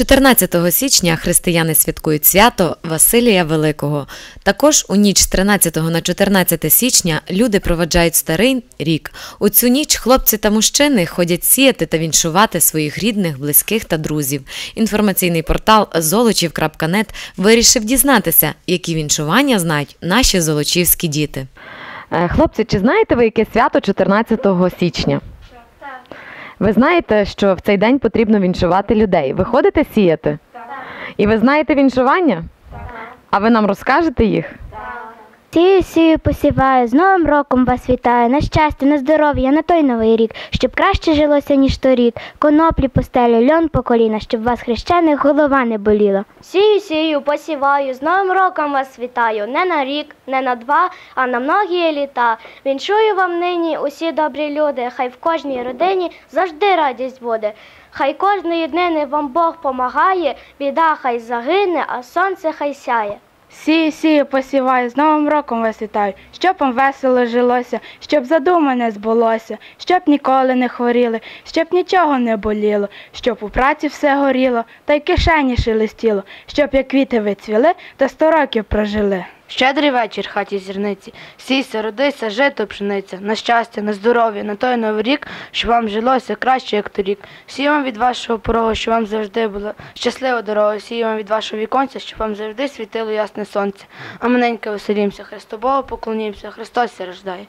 14 січня християни святкують свято Василія Великого. Також у ніч з 13 на 14 січня люди проведжають старий рік. У цю ніч хлопці та мужчини ходять сіяти та віншувати своїх рідних, близьких та друзів. Інформаційний портал золочів.нет вирішив дізнатися, які віншування знають наші золочівські діти. Е, Хлопці, чи знаєте ви яке свято 14 січня? Ви знаєте, що в цей день потрібно віншувати людей. Ви ходите сіяти? Так. І ви знаєте віншування? Так. А ви нам розкажете їх? Сію, сію, посіваю, з Новим роком вас вітаю, на щастя, на здоров'я, на той новий рік, щоб краще жилося, ніж торік, коноплі постелю, льон по коліна, щоб вас хрещених голова не боліла. Сію, сію, посіваю, з Новим роком вас вітаю, не на рік, не на два, а на многі літа. Віншую вам нині усі добрі люди, хай в кожній родині завжди радість буде. Хай кожної днини вам Бог помагає, біда хай загине, а сонце хай сяє. Сію, сію, посіваю, з Новим роком вас вітаю, щоб вам весело жилося, щоб задумане збулося, щоб ніколи не хворіли, щоб нічого не боліло, щоб у праці все горіло, та й кишені шелестіло, щоб як квіти ви цвіли, та сто років прожили. Щедрий вечір хаті зірниці, сійся, родися, жито пшениця, на щастя, на здоров'я, на той новий рік, щоб вам жилося краще, як торік. Сію вам від вашого порогу, щоб вам завжди була щаслива дорога, сію вам від вашого віконця, щоб вам завжди світило ясне сонце. А маленьке веселімся, Христобово, поклонімся, Христос рождає.